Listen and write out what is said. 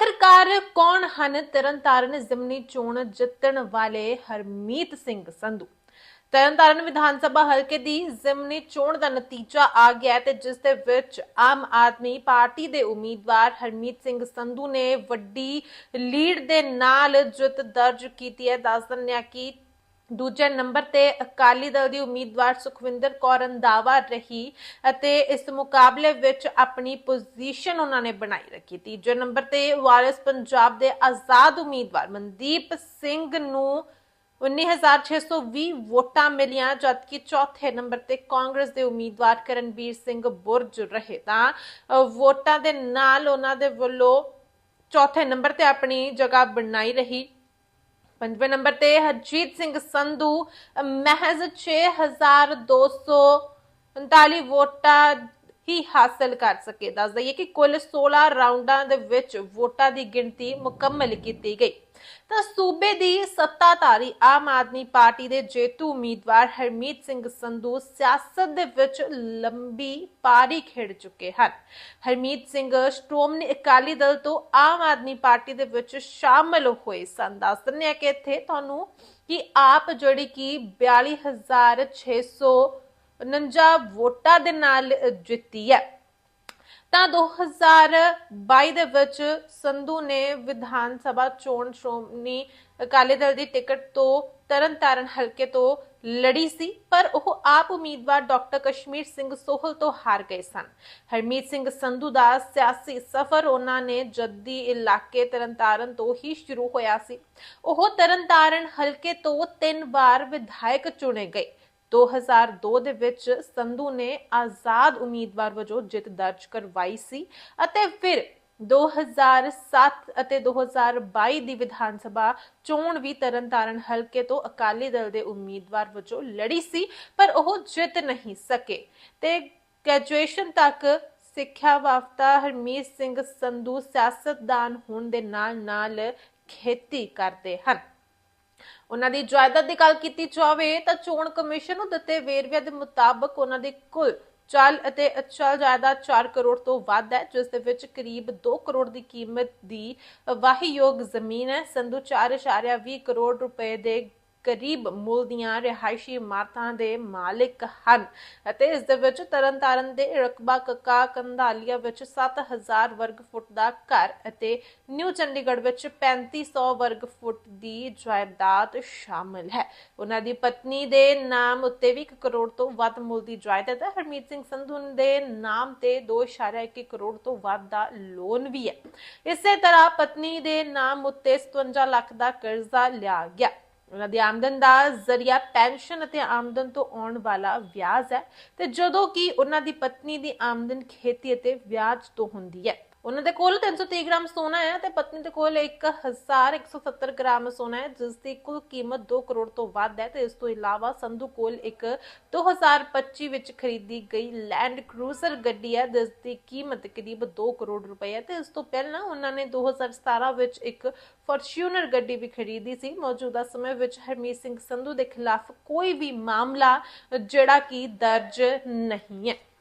ਆਖਰਕਾਰ ਕੌਣ ਹਨ ਤਰਨਤਾਰਨ ਜ਼ਿਮਨੀ ਚੋਣ ਜਿੱਤਣ ਵਾਲੇ ਹਰਮੀਤ ਸਿੰਘ ਸੰਧੂ? ਤਰਨਤਾਰਨ ਵਿਧਾਨ ਸਭਾ ਹਲਕੇ ਦੀ ਜ਼ਿਮਨੀ ਚੋਣ ਦਾ ਨਤੀਜਾ ਆ ਗਿਆ ਤੇ ਜਿਸ ਦੇ ਵਿੱਚ ਆਮ ਆਦਮੀ ਪਾਰਟੀ ਦੇ ਉਮੀਦਵਾਰ ਹਰਮੀਤ ਸਿੰਘ ਸੰਧੂ ਨੇ ਵੱਡੀ ਲੀਡ ਦੇ ਨਾਲ ਜਿੱਤ ਦਰਜ ਕੀਤੀ ਹੈ। ਦੱਸ ਦਿੰਦੇ ਹਾਂ ਕਿ ਦੂਜੇ ਨੰਬਰ ਤੇ ਅਕਾਲੀ ਦਲ ਦੀ ਉਮੀਦਵਾਰ ਸੁਖਵਿੰਦਰ ਕੌਰ ਰੰਧਾਵਾ ਰਹੀ ਅਤੇ ਇਸ ਮੁਕਾਬਲੇ ਵਿੱਚ ਆਪਣੀ ਪੋਜੀਸ਼ਨ ਉਹਨਾਂ ਨੇ ਬਣਾਈ ਰੱਖੀ। ਤੀਜੇ ਨੰਬਰ ਤੇ ਵਾਰਿਸ ਪੰਜਾਬ ਦੇ ਆਜ਼ਾਦ ਉਮੀਦਵਾਰ ਮਨਦੀਪ ਸਿੰਘ ਨੂੰ 19620 ਵੋਟਾਂ ਮਿਲੀਆਂ, ਜਦਕਿ ਚੌਥੇ ਨੰਬਰ ਤੇ ਕਾਂਗਰਸ ਦੇ ਉਮੀਦਵਾਰ ਕਰਨਵੀਰ ਸਿੰਘ ਬੁਰਜ ਰਹੇ। ਤਾਂ ਵੋਟਾਂ ਦੇ ਨਾਲ ਉਹਨਾਂ ਦੇ ਵੱਲੋਂ ਚੌਥੇ ਨੰਬਰ ਤੇ ਆਪਣੀ ਜਗ੍ਹਾ ਬਣਾਈ ਰਹੀ। ਪੰਜਵੇਂ ਨੰਬਰ ਤੇ ਹਰਜੀਤ ਸਿੰਘ ਸੰਧੂ ਅ, ਮਹਿਜ਼ 6239 ਵੋਟਾਂ ਹੀ ਹਾਸਲ ਕਰ ਸਕੇ। ਦੱਸ ਦਈਏ ਕਿ ਕੁੱਲ 16 ਰਾਉਂਡਾਂ ਦੇ ਵਿੱਚ ਵੋਟਾਂ ਦੀ ਗਿਣਤੀ ਮੁਕੰਮਲ ਕੀਤੀ ਗਈ। ਤਾਂ ਸੂਬੇ ਦੀ ਸੱਤਾਧਾਰੀ ਆਮ ਆਦਮੀ ਪਾਰਟੀ ਦੇ ਜੇਤੂ ਉਮੀਦਵਾਰ ਹਰਮੀਤ ਸਿੰਘ ਸੰਧੂ ਸਿਆਸਤ ਦੇ ਵਿੱਚ ਲੰਬੀ ਪਾਰੀ ਖੇਡ ਚੁੱਕੇ ਹਨ। ਹਰਮੀਤ ਸਿੰਘ ਸ਼੍ਰੋਮਣੀ ਅਕਾਲੀ ਦਲ ਤੋਂ ਆਮ ਆਦਮੀ ਪਾਰਟੀ ਦੇ ਵਿੱਚ ਸ਼ਾਮਲ ਹੋਏ ਸਨ। ਦੱਸ ਦਿੰਦੇ ਆ ਕਿ ਇੱਥੇ ਤੁਹਾਨੂੰ ਕਿ ਆਪ ਜਿਹੜੀ ਕਿ 42649 ਵੋਟਾਂ ਦੇ ਨਾਲ ਜਿੱਤੀ ਹੈ। ਤਾਂ 2022 ਦੇ ਵਿੱਚ ਸੰਧੂ ਨੇ ਵਿਧਾਨ ਸਭਾ ਚੋਣ ਸ਼੍ਰੋਮਣੀ ਅਕਾਲੀ ਦਲ ਦੀ ਟਿਕਟ ਤੋਂ ਤਰਨਤਾਰਨ ਹਲਕੇ ਤੋਂ ਲੜੀ ਸੀ, ਪਰ ਉਹ ਆਪ ਉਮੀਦਵਾਰ ਡਾਕਟਰ ਕਸ਼ਮੀਰ ਸਿੰਘ ਸੋਹਲ ਤੋਂ ਹਾਰ ਗਏ ਸਨ। ਹਰਮੀਤ ਸਿੰਘ ਸੰਧੂ ਦਾ ਸਿਆਸੀ ਸਫ਼ਰ ਉਹਨਾਂ ਨੇ ਜੱਦੀ ਇਲਾਕੇ ਤਰਨਤਾਰਨ ਤੋਂ ਹੀ ਸ਼ੁਰੂ ਹੋਇਆ ਸੀ। ਉਹ ਤਰਨਤਾਰਨ ਹਲਕੇ ਤੋਂ ਤਿੰਨ ਵਾਰ ਵਿਧਾਇਕ ਚੁਣੇ ਗਏ। 2002 ਦੇ ਵਿੱਚ ਸੰਧੂ ਨੇ ਆਜ਼ਾਦ ਉਮੀਦਵਾਰ ਵਜੋਂ ਜਿੱਤ ਦਰਜ ਕਰਵਾਈ ਸੀ ਅਤੇ ਫਿਰ 2007 ਅਤੇ 2022 ਦੀ ਵਿਧਾਨ ਸਭਾ ਚੋਣ ਵੀ ਤਰਨਤਾਰਨ ਹਲਕੇ ਤੋਂ ਅਕਾਲੀ ਦਲ ਦੇ ਉਮੀਦਵਾਰ ਵਜੋਂ ਲੜੀ ਸੀ, ਪਰ ਉਹ ਜਿੱਤ ਨਹੀਂ ਸਕੇ। ਤੇ ਗ੍ਰੈਜੂਏਸ਼ਨ ਤੱਕ ਸਿੱਖਿਆ ਵਾਫਤਾ ਹਰਮੀਤ ਸਿੰਘ ਸੰਧੂ ਸਿਆਸਤਦਾਨ ਹੋਣ ਦੇ ਨਾਲ-ਨਾਲ ਖੇਤੀ ਕਰਦੇ ਹਨ। ਉਹਨਾਂ ਦੀ ਜਾਇਦਾਦ ਦੀ ਗੱਲ ਕੀਤੀ ਜਾਵੇ ਤਾਂ ਚੋਣ ਕਮਿਸ਼ਨ ਨੂੰ ਦਿੱਤੇ ਵੇਰਵਿਆਂ ਦੇ ਮੁਤਾਬਕ ਉਹਨਾਂ ਦੀ ਕੁੱਲ ਚੱਲ ਅਤੇ ਅਚਲ ਜਾਇਦਾਦ 4 ਕਰੋੜ ਤੋਂ ਵੱਧ ਹੈ, ਜਿਸ ਦੇ ਵਿੱਚ ਕਰੀਬ 2 ਕਰੋੜ ਦੀ ਕੀਮਤ ਦੀ ਵਾਹੀਯੋਗ ਜ਼ਮੀਨ ਹੈ। ਸੰਧੂ 4.20 ਕਰੋੜ ਰੁਪਏ ਦੇ ਕਰੀਬ ਮੁੱਲ ਦੀਆਂ ਰਿਹਾਇਸ਼ੀ ਇਮਾਰਤਾਂ ਦੇ ਮਾਲਕ ਹਨ ਅਤੇ ਇਸ ਦੇ ਵਿੱਚ ਤਰਨਤਾਰਨ ਦੇ ਰਕਬਾ ਕੱਕਾ ਕੰਧਾਲੀਆ ਵਿੱਚ 7000 ਵਰਗ ਫੁੱਟ ਦਾ ਘਰ ਅਤੇ ਨਿਊ ਚੰਡੀਗੜ੍ਹ ਵਿੱਚ 3500 ਵਰਗ ਫੁੱਟ ਦੀ ਜਾਇਦਾਦ ਸ਼ਾਮਲ ਹੈ। ਉਹਨਾਂ ਦੀ ਪਤਨੀ ਦੇ ਨਾਮ ਉੱਤੇ ਵੀ 1 ਕਰੋੜ ਤੋਂ ਵੱਧ ਮੁੱਲ ਦੀ ਜਾਇਦਾਦ ਹੈ ਹਰਮੀਤ ਸਿੰਘ ਸੰਧੂ ਦੇ ਨਾਮ ਤੇ 2.1 ਕਰੋੜ ਤੋਂ ਵੱਧ ਦਾ ਲੋਨ ਵੀ ਹੈ। ਇਸੇ ਤਰ੍ਹਾਂ ਪਤਨੀ ਦੇ ਨਾਮ ਉੱਤੇ 57 ਲੱਖ ਦਾ ਕਰਜ਼ਾ ਲਿਆ ਗਿਆ। ਉਹਨਾਂ ਦੀ ਆਮਦਨ ਦਾ ਜ਼ਰੀਆ ਪੈਨਸ਼ਨ ਅਤੇ ਆਮਦਨ ਤੋਂ ਆਉਣ ਵਾਲਾ ਵਿਆਜ ਹੈ ਤੇ ਜਦੋਂ ਕਿ ਉਹਨਾਂ ਦੀ ਪਤਨੀ ਦੀ ਆਮਦਨ ਖੇਤੀ ਅਤੇ ਵਿਆਜ ਤੋਂ ਹੁੰਦੀ ਹੈ। ਉਹਨਾਂ ਦੇ ਕੋਲ 330 ਗ੍ਰਾਮ ਸੋਨਾ ਹੈ ਤੇ ਪਤਨੀ ਦੇ ਕੋਲ 1170 ਗ੍ਰਾਮ ਸੋਨਾ ਹੈ, ਜਿਸ ਦੀ ਕੁੱਲ ਕੀਮਤ 2 ਕਰੋੜ ਤੋਂ ਵੱਧ ਹੈ ਤੇ ਇਸ ਤੋਂ ਇਲਾਵਾ ਸੰਧੂ ਕੋਲ ਇੱਕ 2025 ਵਿੱਚ ਖਰੀਦੀ ਗਈ ਲੈਂਡ ਕਰੂਜ਼ਰ ਗੱਡੀ ਹੈ, ਜਿਸ ਦੀ ਕੀਮਤ ਕਰੀਬ 2 ਕਰੋੜ ਰੁਪਏ ਹੈ ਤੇ ਇਸ ਤੋਂ ਪਹਿਲਾਂ ਉਹਨਾਂ ਨੇ 2017 ਵਿੱਚ ਇੱਕ ਫੋਰਚੂਨਰ ਗੱਡੀ ਵੀ ਖਰੀਦੀ ਸੀ। ਮੌਜੂਦਾ ਸਮੇਂ ਵਿੱਚ ਹਰਮੀਤ ਸਿੰਘ ਸੰਧੂ ਦੇ ਖਿਲਾਫ ਕੋਈ ਵੀ ਮਾਮਲਾ ਜਿਹੜਾ ਕਿ ਦਰਜ ਨਹੀਂ ਹੈ।